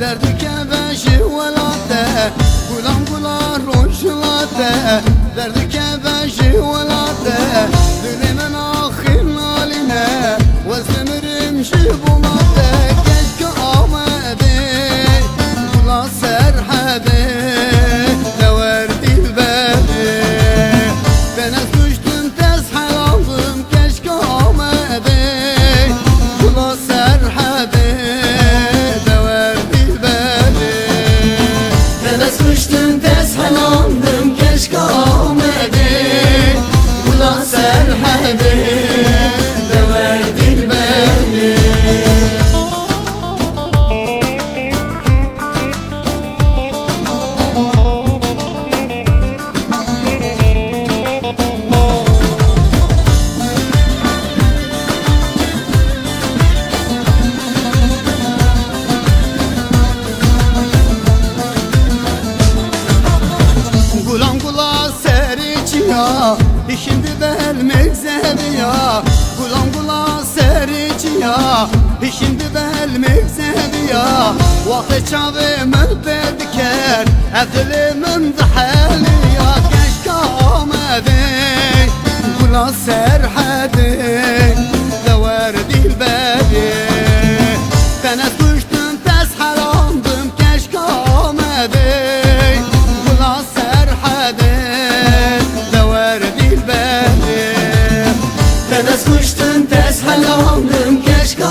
دردی که وشی ولاده گلم گلا روش ولاده دردی که tez helandım keşke Şimdi ben mevzevi ya. Gulam gula serici ya. Şimdi ben mevzevi ya. Vakti çavi mülbe diker Evdilimin daha sıçtın tez hele aldın keşke.